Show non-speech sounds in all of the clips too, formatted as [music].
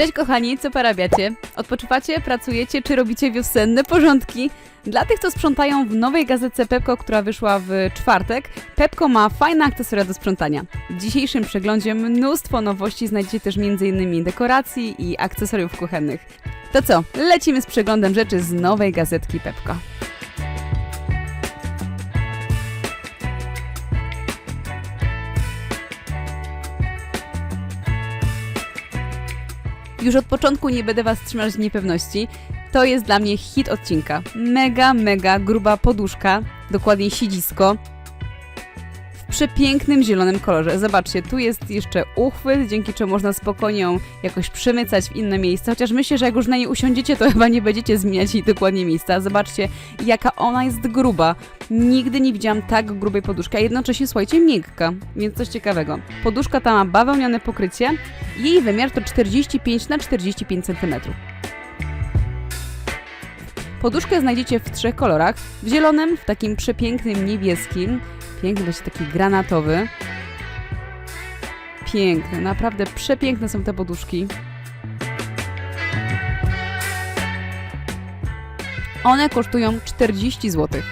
Cześć kochani, co porabiacie? Odpoczywacie, pracujecie czy robicie wiosenne porządki? Dla tych, co sprzątają w nowej gazetce Pepko, która wyszła w czwartek, Pepko ma fajne akcesoria do sprzątania. W dzisiejszym przeglądzie mnóstwo nowości znajdziecie też m.in. dekoracji i akcesoriów kuchennych. To co, lecimy z przeglądem rzeczy z nowej gazetki Pepko. Już od początku nie będę Was trzymać w niepewności. To jest dla mnie hit odcinka. Mega, mega gruba poduszka, dokładnie siedzisko. Przepięknym zielonym kolorze. Zobaczcie, tu jest jeszcze uchwyt, dzięki czemu można spokojnie ją jakoś przemycać w inne miejsca. Chociaż myślę, że jak już na niej usiądziecie, to [laughs] chyba nie będziecie zmieniać jej dokładnie miejsca. Zobaczcie, jaka ona jest gruba. Nigdy nie widziałam tak grubej poduszki, a jednocześnie, słuchajcie, miękka. Więc coś ciekawego. Poduszka ta ma bawełniane pokrycie. Jej wymiar to 45 na 45 cm. Poduszkę znajdziecie w trzech kolorach. W zielonym, w takim przepięknym niebieskim. Piękny, właśnie taki granatowy. Piękny, naprawdę przepiękne są te poduszki. One kosztują 40 zł.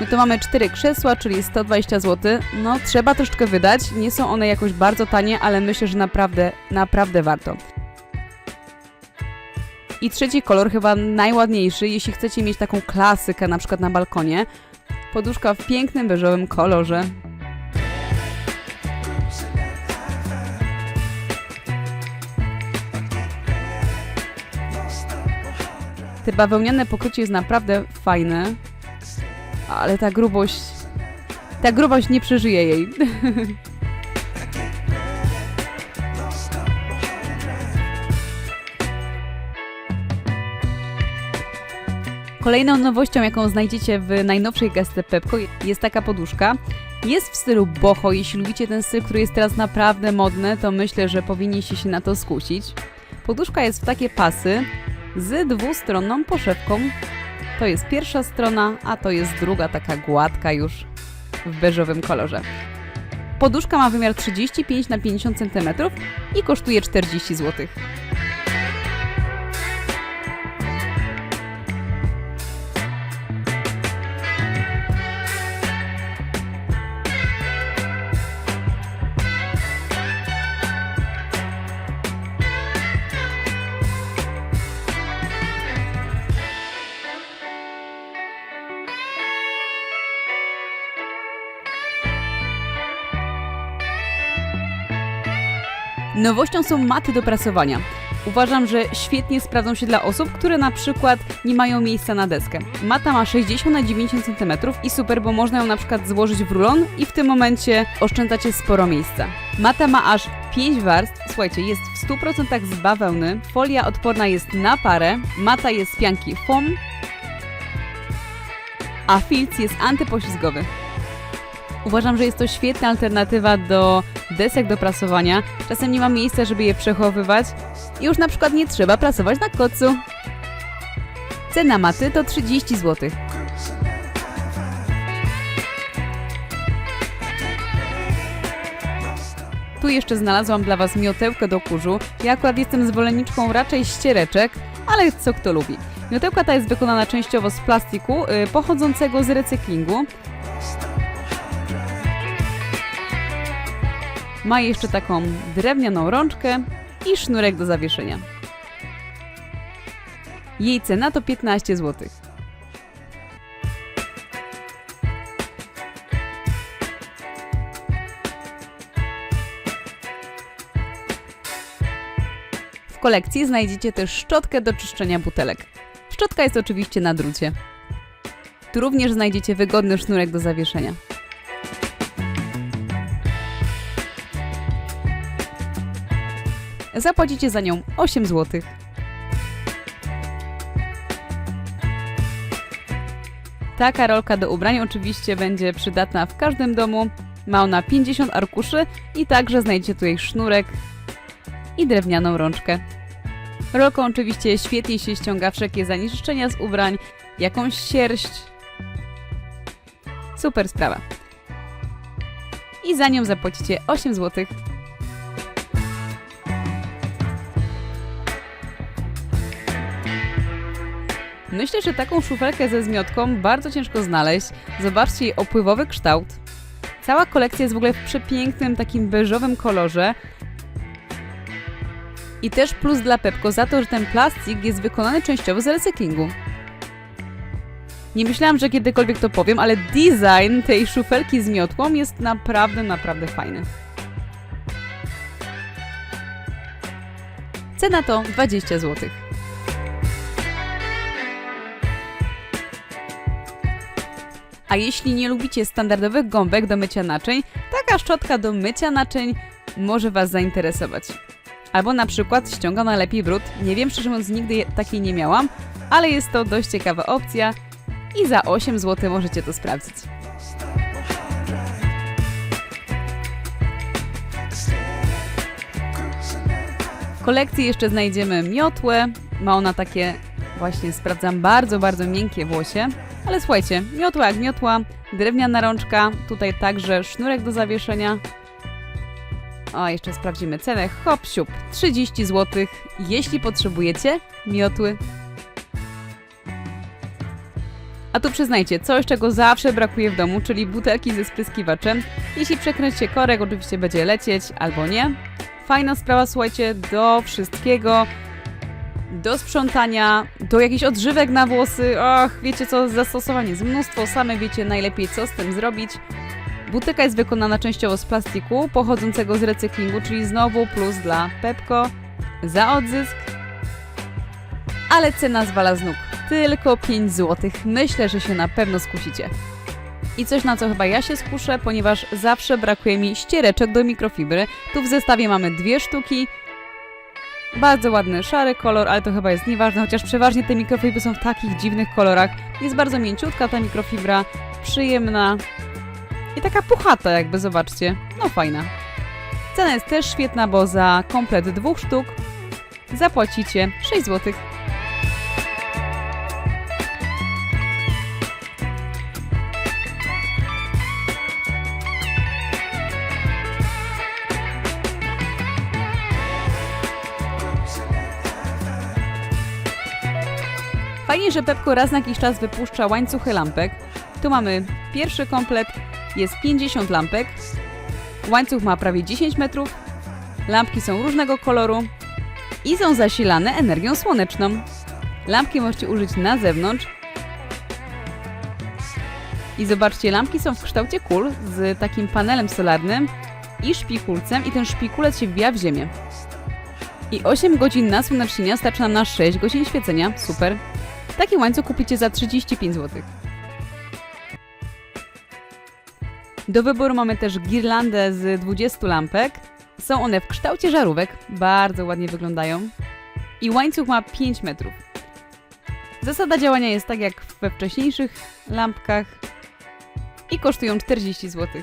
My tu mamy cztery krzesła, czyli 120 zł. No, trzeba troszeczkę wydać. Nie są one jakoś bardzo tanie, ale myślę, że naprawdę, naprawdę warto. I trzeci kolor, chyba najładniejszy, jeśli chcecie mieć taką klasykę na przykład na balkonie. Poduszka w pięknym beżowym kolorze. Te bawełniane pokrycie jest naprawdę fajne, ale ta grubość, ta grubość nie przeżyje jej. [laughs] Kolejną nowością, jaką znajdziecie w najnowszej gestce Pepko, jest taka poduszka. Jest w stylu boho. Jeśli lubicie ten styl, który jest teraz naprawdę modny, to myślę, że powinniście się na to skusić. Poduszka jest w takie pasy z dwustronną poszewką. To jest pierwsza strona, a to jest druga, taka gładka już w beżowym kolorze. Poduszka ma wymiar 35 na 50 cm i kosztuje 40 zł. Nowością są maty do prasowania. Uważam, że świetnie sprawdzą się dla osób, które na przykład nie mają miejsca na deskę. Mata ma 60 na 90 cm i super, bo można ją na przykład złożyć w rulon i w tym momencie oszczędzacie sporo miejsca. Mata ma aż 5 warstw, słuchajcie, jest w 100% z bawełny, folia odporna jest na parę, mata jest z pianki foam, a filc jest antypoślizgowy. Uważam, że jest to świetna alternatywa do desek do prasowania. Czasem nie ma miejsca, żeby je przechowywać i już na przykład nie trzeba prasować na kocu. Cena maty to 30 zł. Tu jeszcze znalazłam dla Was miotełkę do kurzu. Ja akurat jestem zwolenniczką raczej ściereczek, ale co kto lubi. Miotełka ta jest wykonana częściowo z plastiku y, pochodzącego z recyklingu. Ma jeszcze taką drewnianą rączkę i sznurek do zawieszenia. Jej cena to 15 zł. W kolekcji znajdziecie też szczotkę do czyszczenia butelek. Szczotka jest oczywiście na drucie. Tu również znajdziecie wygodny sznurek do zawieszenia. Zapłacicie za nią 8 zł. Taka rolka do ubrań oczywiście będzie przydatna w każdym domu. Ma ona 50 arkuszy i także znajdziecie tutaj sznurek i drewnianą rączkę. Rolką oczywiście świetnie się ściąga wszelkie zanieczyszczenia z ubrań, jakąś sierść. Super sprawa. I za nią zapłacicie 8 zł. Myślę, że taką szufelkę ze zmiotką bardzo ciężko znaleźć. Zobaczcie jej opływowy kształt. Cała kolekcja jest w ogóle w przepięknym, takim beżowym kolorze. I też plus dla Pepko za to, że ten plastik jest wykonany częściowo z recyklingu. Nie myślałam, że kiedykolwiek to powiem, ale design tej szufelki z miotłą jest naprawdę, naprawdę fajny. Cena to 20 zł. A jeśli nie lubicie standardowych gąbek do mycia naczyń, taka szczotka do mycia naczyń może Was zainteresować. Albo na przykład ściąga najlepiej brud. Nie wiem, szczerze mówiąc, nigdy takiej nie miałam, ale jest to dość ciekawa opcja i za 8 zł możecie to sprawdzić. W kolekcji jeszcze znajdziemy miotłę. Ma ona takie, właśnie sprawdzam, bardzo, bardzo miękkie włosie. Ale słuchajcie, miotła jak miotła, drewniana rączka, tutaj także sznurek do zawieszenia. O, jeszcze sprawdzimy cenę. Hop, siup, 30 zł, jeśli potrzebujecie miotły. A tu przyznajcie, coś czego zawsze brakuje w domu, czyli butelki ze spryskiwaczem. Jeśli przekręcicie korek, oczywiście będzie lecieć albo nie. Fajna sprawa, słuchajcie, do wszystkiego. Do sprzątania, do jakichś odżywek na włosy. Och, wiecie co, zastosowanie jest mnóstwo, same wiecie najlepiej co z tym zrobić. Butelka jest wykonana częściowo z plastiku, pochodzącego z recyklingu, czyli znowu plus dla Pepko za odzysk. Ale cena zwala z nóg. Tylko 5 zł. Myślę, że się na pewno skusicie. I coś na co chyba ja się skuszę, ponieważ zawsze brakuje mi ściereczek do mikrofibry. Tu w zestawie mamy dwie sztuki. Bardzo ładny szary kolor, ale to chyba jest nieważne, chociaż przeważnie te mikrofibry są w takich dziwnych kolorach. Jest bardzo mięciutka ta mikrofibra, przyjemna i taka puchata jakby, zobaczcie. No fajna. Cena jest też świetna, bo za komplet dwóch sztuk zapłacicie 6 zł. Fajnie, że Pepko raz na jakiś czas wypuszcza łańcuchy lampek. Tu mamy pierwszy komplet, jest 50 lampek. Łańcuch ma prawie 10 metrów. Lampki są różnego koloru i są zasilane energią słoneczną. Lampki możecie użyć na zewnątrz. I zobaczcie, lampki są w kształcie kul z takim panelem solarnym i szpikulcem i ten szpikulec się wbija w ziemię. I 8 godzin nasłonecznienia starczy nam na 6 godzin świecenia. Super. Taki łańcuch kupicie za 35 zł. Do wyboru mamy też girlandę z 20 lampek. Są one w kształcie żarówek, bardzo ładnie wyglądają. I łańcuch ma 5 metrów. Zasada działania jest tak jak we wcześniejszych lampkach i kosztują 40 zł.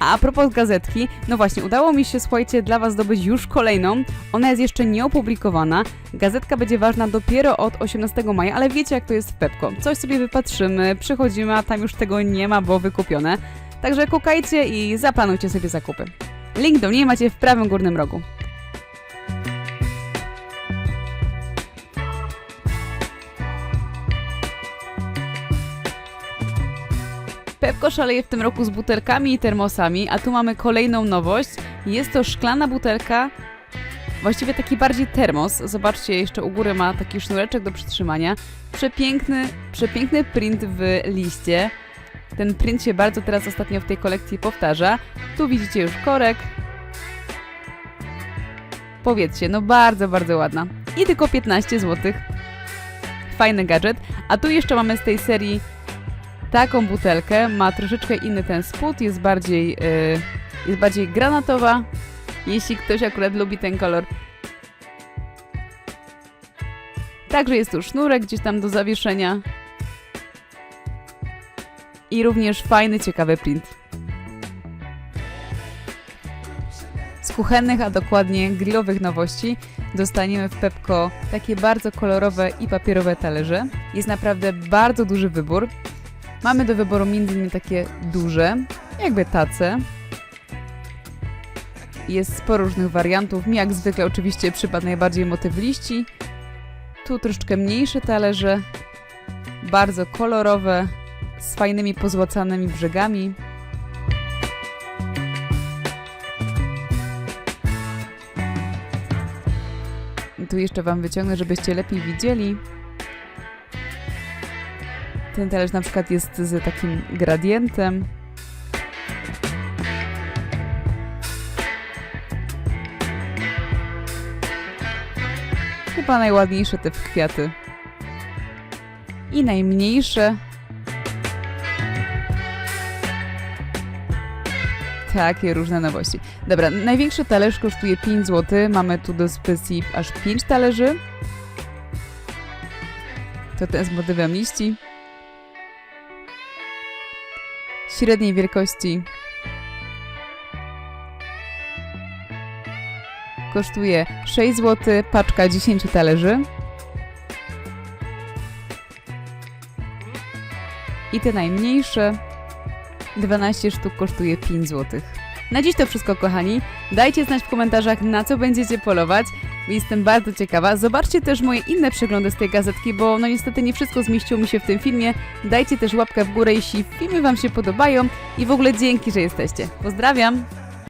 A a propos gazetki, no właśnie, udało mi się, słuchajcie, dla Was zdobyć już kolejną. Ona jest jeszcze nieopublikowana. Gazetka będzie ważna dopiero od 18 maja, ale wiecie jak to jest w Pepko. Coś sobie wypatrzymy, przychodzimy, a tam już tego nie ma, bo wykupione. Także kukajcie i zaplanujcie sobie zakupy. Link do niej macie w prawym górnym rogu. Pepko szaleje w tym roku z butelkami i termosami, a tu mamy kolejną nowość. Jest to szklana butelka, właściwie taki bardziej termos. Zobaczcie, jeszcze u góry ma taki sznureczek do przytrzymania. Przepiękny, przepiękny print w liście. Ten print się bardzo teraz ostatnio w tej kolekcji powtarza. Tu widzicie już korek. Powiedzcie, no bardzo, bardzo ładna. I tylko 15 zł. Fajny gadżet. A tu jeszcze mamy z tej serii taką butelkę. Ma troszeczkę inny ten spód, jest bardziej, yy, jest bardziej granatowa. Jeśli ktoś akurat lubi ten kolor. Także jest tu sznurek gdzieś tam do zawieszenia. I również fajny, ciekawy print. Z kuchennych, a dokładnie grillowych nowości dostaniemy w Pepko takie bardzo kolorowe i papierowe talerze. Jest naprawdę bardzo duży wybór. Mamy do wyboru m.in. takie duże, jakby tace. Jest sporo różnych wariantów. Mi jak zwykle oczywiście przypadł najbardziej motyw liści. Tu troszeczkę mniejsze talerze, bardzo kolorowe, z fajnymi pozłacanymi brzegami. Tu jeszcze Wam wyciągnę, żebyście lepiej widzieli. Ten talerz na przykład jest z takim gradientem. Chyba najładniejsze te kwiaty. I najmniejsze. Takie różne nowości. Dobra, największy talerz kosztuje 5 zł. Mamy tu do dyspozycji aż 5 talerzy. To ten z motywem liści. Średniej wielkości. Kosztuje 6 zł, paczka 10 talerzy. I te najmniejsze 12 sztuk kosztuje 5 zł. Na dziś to wszystko, kochani. Dajcie znać w komentarzach, na co będziecie polować. Jestem bardzo ciekawa. Zobaczcie też moje inne przeglądy z tej gazetki, bo no niestety nie wszystko zmieściło mi się w tym filmie. Dajcie też łapkę w górę, jeśli filmy Wam się podobają i w ogóle dzięki, że jesteście. Pozdrawiam!